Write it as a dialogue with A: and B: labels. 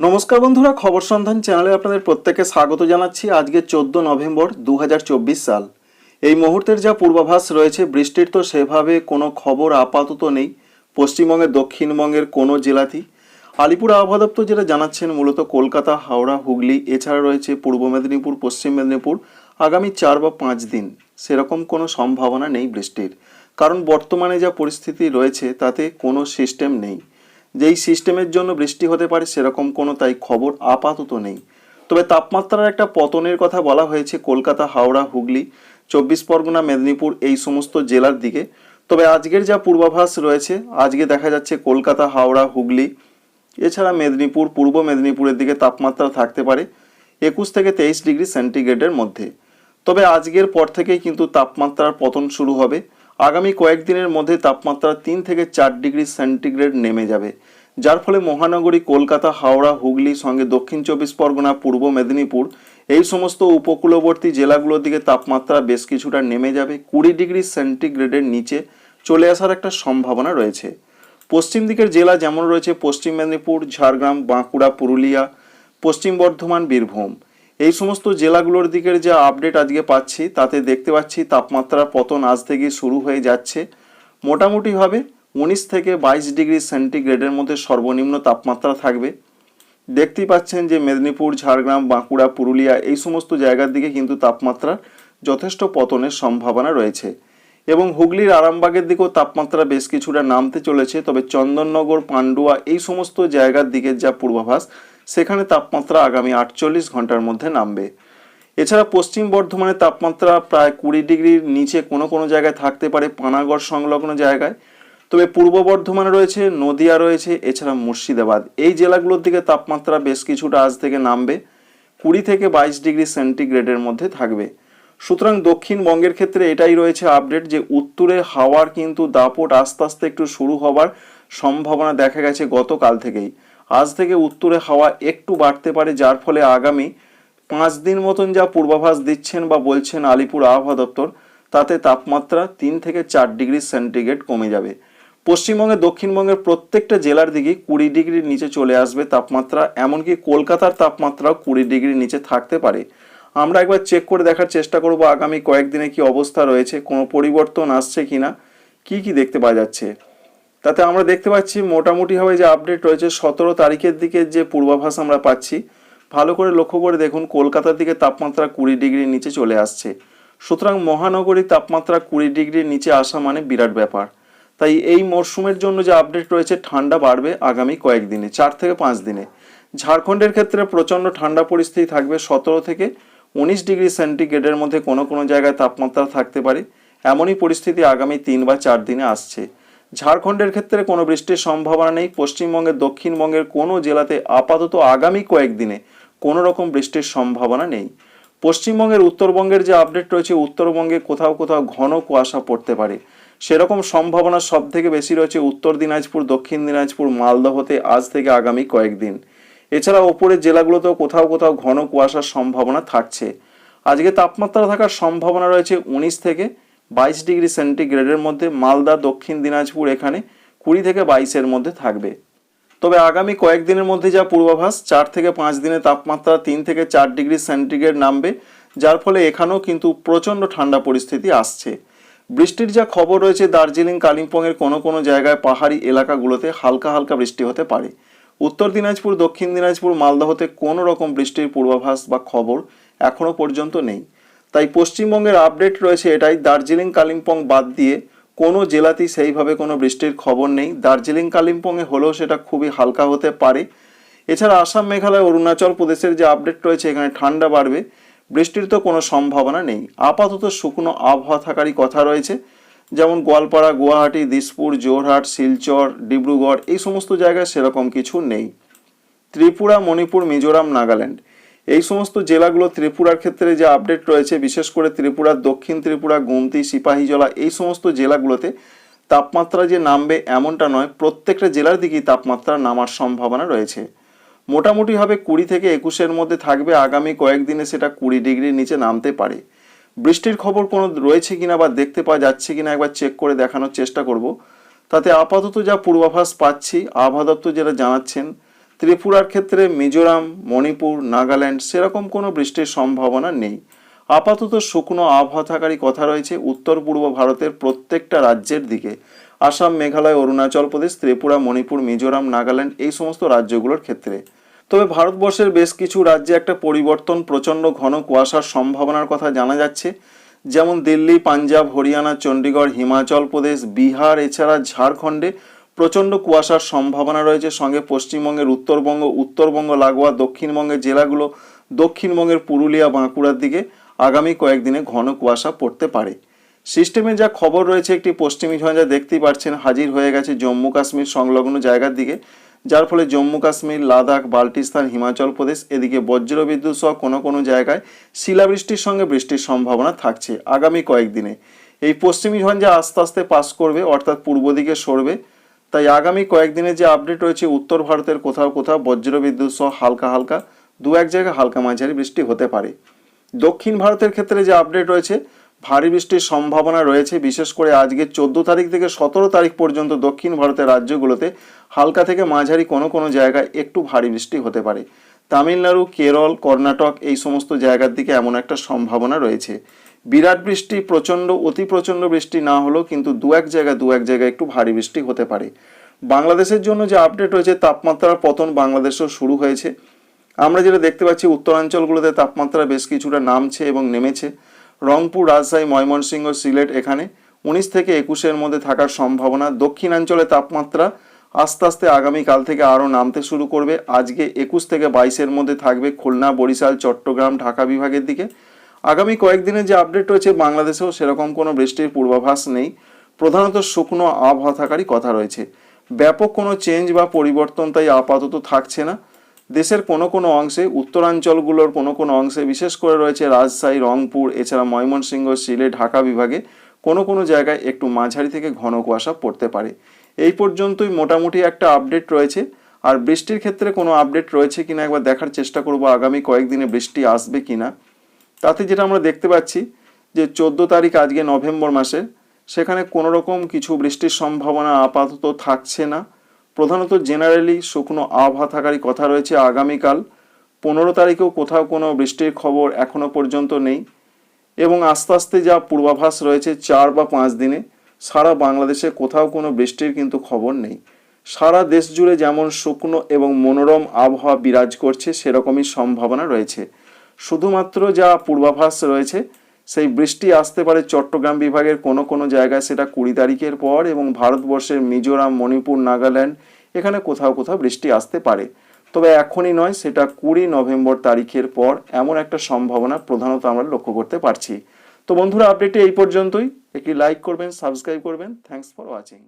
A: নমস্কার বন্ধুরা, খবর সন্ধান চ্যানেলে আপনাদের প্রত্যেককে স্বাগত জানাচ্ছি আজকে চোদ্দ নভেম্বর দু হাজার চব্বিশ সাল। এই মুহূর্তের যা পূর্বাভাস রয়েছে, বৃষ্টির তো সেভাবে কোনো খবর আপাতত নেই। পশ্চিমবঙ্গের, দক্ষিণবঙ্গের কোনো জেলাতেই। আলিপুর আবহাওয়া দপ্তর যেটা জানাচ্ছেন, মূলত কলকাতা, হাওড়া, হুগলি, এছাড়া রয়েছে পূর্ব মেদিনীপুর, পশ্চিম মেদিনীপুর। আগামী চার বা পাঁচ দিন সেরকম কোনো সম্ভাবনা নেই বৃষ্টির। কারণ বর্তমানে যা পরিস্থিতি রয়েছে, তাতে কোনো সিস্টেম নেই। যেই সিস্টেমের জন্য বৃষ্টি হতে পারে সেরকম কোনো, তাই খবর আপাতত নেই। তবে তাপমাত্রার একটা পতনের কথা বলা হয়েছে কলকাতা, হাওড়া, হুগলি, চব্বিশ পরগনা, মেদিনীপুর, এই সমস্ত জেলার দিকে। তবে আজকের যা পূর্বাভাস রয়েছে, আজকে দেখা যাচ্ছে কলকাতা, হাওড়া, হুগলি, এছাড়া মেদিনীপুর, পূর্ব মেদিনীপুরের দিকে তাপমাত্রা থাকতে পারে একুশ থেকে তেইশ ডিগ্রি সেন্টিগ্রেডের মধ্যে। তবে আজকের পর থেকেই কিন্তু তাপমাত্রার পতন শুরু হবে। আগামী কয়েকদিনের মধ্যে তাপমাত্রা তিন থেকে চার ডিগ্রি সেন্টিগ্রেড নেমে যাবে। যার ফলে মহানগরী কলকাতা, হাওড়া, হুগলি, সঙ্গে দক্ষিণ চব্বিশ পরগনা, পূর্ব মেদিনীপুর এই সমস্ত উপকূলবর্তী জেলাগুলোর দিকে তাপমাত্রা বেশ কিছুটা নেমে যাবে। কুড়ি ডিগ্রি সেন্টিগ্রেডের নিচে চলে আসার একটা সম্ভাবনা রয়েছে। পশ্চিম দিকের জেলা যেমন রয়েছে, পশ্চিম মেদিনীপুর, ঝাড়গ্রাম, বাঁকুড়া, পুরুলিয়া, পশ্চিম বর্ধমান, বীরভূম। এই সমস্ত জেলাগুলোর দিকের যে আপডেট আজকে পাচ্ছি, তাতে দেখতে পাচ্ছি তাপমাত্রার পতন আজ থেকে শুরু হয়ে যাচ্ছে। মোটামুটিভাবে উনিশ থেকে বাইশ ডিগ্রি সেন্টিগ্রেডের মধ্যে সর্বনিম্ন তাপমাত্রা থাকবে। দেখতেই পাচ্ছেন যে মেদিনীপুর, ঝাড়গ্রাম, বাঁকুড়া, পুরুলিয়া এই সমস্ত জায়গার দিকে কিন্তু তাপমাত্রা যথেষ্ট পতনের সম্ভাবনা রয়েছে। এবং হুগলির আরামবাগের দিকেও তাপমাত্রা বেশ কিছুটা নামতে চলেছে, তবে চন্দননগর, পান্ডুয়া এই সমস্ত জায়গার দিকের যা পূর্বাভাস সেখানে তাপমাত্রা আগামী আটচল্লিশ ঘণ্টার মধ্যে নামবে। এছাড়া পশ্চিম বর্ধমানে তাপমাত্রা প্রায় কুড়ি ডিগ্রির নিচে কোনো কোনো জায়গায় থাকতে পারে, পানাগড় সংলগ্ন জায়গায়। তবে পূর্ব বর্ধমানে রয়েছে, নদিয়া রয়েছে, এছাড়া মুর্শিদাবাদ। এই জেলাগুলোর দিকে তাপমাত্রা বেশ কিছুটা আজ থেকে নামবে, কুড়ি থেকে বাইশ ডিগ্রি সেন্টিগ্রেডের মধ্যে থাকবে। সুতরাং দক্ষিণবঙ্গের ক্ষেত্রে এটাই রয়েছে আপডেট যে উত্তরে হাওয়ার কিন্তু দাপট আস্তে আস্তে একটু শুরু হবার সম্ভাবনা দেখা গেছে গতকাল থেকেই। আজ থেকে উত্তরে হাওয়া একটু বাড়তে পারে, যার ফলে আগামী পাঁচ দিন মতন যা পূর্বাভাস দিচ্ছেন বা বলছেন আলিপুর আবহাওয়া দপ্তর, তাতে তাপমাত্রা তিন থেকে চার ডিগ্রি সেন্টিগ্রেড কমে যাবে। পশ্চিমবঙ্গে, দক্ষিণবঙ্গের প্রত্যেকটা জেলার দিকে কুড়ি ডিগ্রির নিচে চলে আসবে তাপমাত্রা, এমনকি কলকাতার তাপমাত্রাও কুড়ি ডিগ্রির নিচে থাকতে পারে। আমরা একবার চেক করে দেখার চেষ্টা করব আগামী কয়েকদিনে কি অবস্থা রয়েছে, কোনো পরিবর্তন আসছে কিনা, কি কি দেখতে পাওয়া যাচ্ছে। তাতে আমরা দেখতে পাচ্ছি মোটামুটিভাবে যে আপডেট রয়েছে, সতেরো তারিখের দিকে যে পূর্বাভাস আমরা পাচ্ছি, ভালো করে লক্ষ্য করে দেখুন, কলকাতার দিকে তাপমাত্রা কুড়ি ডিগ্রির নিচে চলে আসছে। সুতরাং মহানগরী তাপমাত্রা কুড়ি ডিগ্রির নিচে আসা মানে বিরাট ব্যাপার। তাই এই মরশুমের জন্য যে আপডেট রয়েছে, ঠান্ডা বাড়বে আগামী কয়েকদিনে চার থেকে পাঁচ দিনে। ঝাড়খণ্ডের ক্ষেত্রে প্রচণ্ড ঠান্ডা পরিস্থিতি থাকবে, সতেরো থেকে উনিশ ডিগ্রি সেন্টিগ্রেডের মধ্যে কোনো কোনো জায়গায় তাপমাত্রা থাকতে পারে। এমনই পরিস্থিতি আগামী তিন বা চার দিনে আসছে। ঝাড়খণ্ডের ক্ষেত্রে কোনো বৃষ্টির সম্ভাবনা নেই। পশ্চিমবঙ্গের, দক্ষিণবঙ্গের কোনো জেলাতে আপাতত আগামী কয়েকদিনে কোনো রকম বৃষ্টির সম্ভাবনা নেই। পশ্চিমবঙ্গের উত্তরবঙ্গের যে আপডেট রয়েছে, উত্তরবঙ্গে কোথাও কোথাও ঘন কুয়াশা পড়তে পারে। সেরকম সম্ভাবনা সব থেকে বেশি রয়েছে উত্তর দিনাজপুর, দক্ষিণ দিনাজপুর, মালদহতে আজ থেকে আগামী কয়েকদিন। এছাড়া ওপরের জেলাগুলোতেও কোথাও কোথাও ঘন কুয়াশার সম্ভাবনা থাকছে। আজকে তাপমাত্রা থাকার সম্ভাবনা রয়েছে উনিশ থেকে বাইশ ডিগ্রি সেন্টিগ্রেডের মধ্যে মালদা, দক্ষিণ দিনাজপুর এখানে কুড়ি থেকে বাইশের মধ্যে থাকবে। তবে আগামী কয়েকদিনের মধ্যে যা পূর্বাভাস, চার থেকে পাঁচ দিনে তাপমাত্রা তিন থেকে চার ডিগ্রি সেন্টিগ্রেড নামবে, যার ফলে এখানেও কিন্তু প্রচণ্ড ঠান্ডা পরিস্থিতি আসছে। বৃষ্টির যা খবর রয়েছে, দার্জিলিং, কালিম্পংয়ের কোনো কোনো জায়গায় পাহাড়ি এলাকাগুলোতে হালকা হালকা বৃষ্টি হতে পারে। উত্তর দিনাজপুর, দক্ষিণ দিনাজপুর মালদহতে কোনো রকম বৃষ্টির পূর্বাভাস বা খবর এখনও পর্যন্ত নেই। তাই পশ্চিমবঙ্গের আপডেট রয়েছে এটাই। দার্জিলিং, কালিম্পং বাদ দিয়ে কোনো জেলাতেই সেইভাবে কোনো বৃষ্টির খবর নেই। দার্জিলিং, কালিম্পংয়ে হলেও সেটা খুবই হালকা হতে পারে। এছাড়া আসাম, মেঘালয়, অরুণাচল প্রদেশের যে আপডেট রয়েছে, এখানে ঠান্ডা বাড়বে। বৃষ্টির তো কোনো সম্ভাবনা নেই। আপাতত শুকনো আবহাওয়া থাকারই কথা রয়েছে। যেমন গোয়ালপাড়া, গুয়াহাটি, দিসপুর জোরহাট শিলচর, ডিব্রুগড়, এই সমস্ত জায়গায় সেরকম কিছু নেই। ত্রিপুরা, মণিপুর, মিজোরাম, নাগাল্যান্ড। এই সমস্ত জেলাগুলো ত্রিপুরার ক্ষেত্রে যে আপডেট রয়েছে, বিশেষ করে ত্রিপুরার দক্ষিণ ত্রিপুরা, গুমতি সিপাহীজলা এই সমস্ত জেলাগুলোতে তাপমাত্রা যে নামবে এমনটা নয়, প্রত্যেকটা জেলার দিকেই তাপমাত্রা নামার সম্ভাবনা রয়েছে। মোটামুটিভাবে কুড়ি থেকে একুশের মধ্যে থাকবে, আগামী কয়েকদিনে সেটা কুড়ি ডিগ্রির নিচে নামতে পারে। বৃষ্টির খবর কোনো রয়েছে কিনা বা দেখতে পাওয়া যাচ্ছে কিনা একবার চেক করে দেখানোর চেষ্টা করব। তাতে আপাতত যা পূর্বাভাস পাচ্ছি, আবহাওয়া দপ্তর যেটা জানাচ্ছেন ত্রিপুরার ক্ষেত্রে মিজোরাম, মণিপুর, নাগাল্যান্ড সেরকম কোনো বৃষ্টির সম্ভাবনা নেই। আপাতত শুকনো আবহাওয়া থাকারই কথা রয়েছে উত্তর পূর্ব ভারতের প্রত্যেকটা রাজ্যের দিকে। আসাম, মেঘালয়, অরুণাচল প্রদেশ, ত্রিপুরা, মণিপুর, মিজোরাম, নাগাল্যান্ড এই সমস্ত রাজ্যগুলোর ক্ষেত্রে। তবে ভারতবর্ষের বেশ কিছু রাজ্যে একটা পরিবর্তন, প্রচণ্ড ঘন কুয়াশার সম্ভাবনার কথা জানা যাচ্ছে। যেমন দিল্লি, পাঞ্জাব, হরিয়ানা, চণ্ডীগড়, হিমাচল প্রদেশ, বিহার, এছাড়া ঝাড়খণ্ডে প্রচণ্ড কুয়াশার সম্ভাবনা রয়েছে। সঙ্গে পশ্চিমবঙ্গের উত্তরবঙ্গ উত্তরবঙ্গ, লাগোয়া, দক্ষিণবঙ্গের জেলাগুলো, দক্ষিণবঙ্গের পুরুলিয়া, বাঁকুড়ার দিকে আগামী কয়েকদিনে ঘন কুয়াশা পড়তে পারে। সিস্টেমে যা খবর রয়েছে একটি পশ্চিমী ঝঞ্ঝা দেখতেই পাচ্ছেন, হাজির হয়ে গেছে জম্মু কাশ্মীর সংলগ্ন জায়গার দিকে। যার ফলে জম্মু কাশ্মীর, লাদাখ, বাল্টিস্তান, হিমাচল প্রদেশ, এদিকে বজ্রবিদ্যুৎ সহ কোনো কোনো জায়গায় শিলাবৃষ্টির সঙ্গে বৃষ্টির সম্ভাবনা থাকছে আগামী কয়েকদিনে। এই পশ্চিমী ঝঞ্ঝা আস্তে আস্তে পাস করবে, অর্থাৎ পূর্ব দিকে সরবে। তাই আগামী কয়েকদিনের যে আপডেট রয়েছে, উত্তর ভারতের কোথাও কোথাও বজ্রবিদ্যুৎ সহ হালকা হালকা, দু এক জায়গায় হালকা মাঝারি বৃষ্টি হতে পারে। দক্ষিণ ভারতের ক্ষেত্রে যে আপডেট রয়েছে, ভারী বৃষ্টির সম্ভাবনা রয়েছে। বিশেষ করে আজকে চোদ্দ তারিখ থেকে সতেরো তারিখ পর্যন্ত দক্ষিণ ভারতের রাজ্যগুলোতে হালকা থেকে মাঝারি কোনো কোনো জায়গায় একটু ভারী বৃষ্টি হতে পারে। তামিলনাড়ু, কেরল, কর্ণাটক এই সমস্ত জায়গার দিকে এমন একটা সম্ভাবনা রয়েছে। বিরাট বৃষ্টি, প্রচণ্ড, অতি প্রচণ্ড বৃষ্টি না হলেও কিন্তু দু এক জায়গায়, দু এক জায়গায় একটু ভারী বৃষ্টি হতে পারে। বাংলাদেশের জন্য যে আপডেট রয়েছে, তাপমাত্রার পতন বাংলাদেশেও শুরু হয়েছে। আমরা যেটা দেখতে পাচ্ছি, উত্তরাঞ্চলগুলোতে তাপমাত্রা বেশ কিছুটা নামছে এবং নেমেছে। রংপুর, রাজশাহী, ময়মনসিংহ, সিলেট এখানে উনিশ থেকে একুশের মধ্যে থাকার সম্ভাবনা। দক্ষিণাঞ্চলে তাপমাত্রা আস্তে আস্তে আগামীকাল থেকে আরও নামতে শুরু করবে। আজকে একুশ থেকে বাইশের মধ্যে থাকবে খুলনা, বরিশাল, চট্টগ্রাম, ঢাকা বিভাগের দিকে। আগামী কয়েকদিনের যে আপডেট রয়েছে বাংলাদেশেও সেরকম কোনো বৃষ্টির পূর্বাভাস নেই। প্রধানত শুকনো আবহাওয়া থাকারই কথা রয়েছে। ব্যাপক কোনো চেঞ্জ বা পরিবর্তন তাই আপাতত থাকছে না। দেশের কোনো কোনো অংশে, উত্তরাঞ্চলগুলোর কোনো কোনো অংশে, বিশেষ করে রয়েছে রাজশাহী, রংপুর, এছাড়া ময়মনসিংহ সিলেট ঢাকা বিভাগে কোনো কোনো জায়গায় একটু মাঝারি থেকে ঘন কুয়াশা পড়তে পারে। এই পর্যন্তই মোটামুটি একটা আপডেট রয়েছে। আর বৃষ্টির ক্ষেত্রে কোনো আপডেট রয়েছে কিনা একবার দেখার চেষ্টা করব আগামী কয়েকদিনে বৃষ্টি আসবে কিনা। তাতে যেটা আমরা দেখতে পাচ্ছি যে চোদ্দ তারিখ আজকে নভেম্বর মাসে সেখানে কোনো রকম কিছু বৃষ্টির সম্ভাবনা আপাতত থাকছে না। প্রধানত জেনারেলি শুকনো আবহাওয়া থাকারই কথা রয়েছে। আগামীকাল পনেরো তারিখেও কোথাও কোনো বৃষ্টির খবর এখনও পর্যন্ত নেই এবং আস্তে আস্তে যা পূর্বাভাস রয়েছে চার বা পাঁচ দিনে সারা বাংলাদেশে কোথাও কোনো বৃষ্টির কিন্তু খবর নেই। সারা দেশ জুড়ে যেমন শুকনো এবং মনোরম আবহাওয়া বিরাজ করছে, সেরকমই সম্ভাবনা রয়েছে। শুধুমাত্র যা পূর্বাভাস রয়েছে, সেই বৃষ্টি আসতে পারে চট্টগ্রাম বিভাগের কোনো কোনো জায়গায় সেটা কুড়ি তারিখের পর এবং ভারতবর্ষের মিজোরাম, মণিপুর, নাগাল্যান্ড, এখানে কোথাও কোথাও বৃষ্টি আসতে পারে। তবে এখনই নয়, সেটা কুড়ি নভেম্বর তারিখের পর এমন একটা সম্ভাবনা প্রধানত আমরা লক্ষ্য করতে পারছি। তো বন্ধুরা আপডেটটি এই পর্যন্তই। একটি লাইক করবেন সাবস্ক্রাইব করবেন। Thanks for watching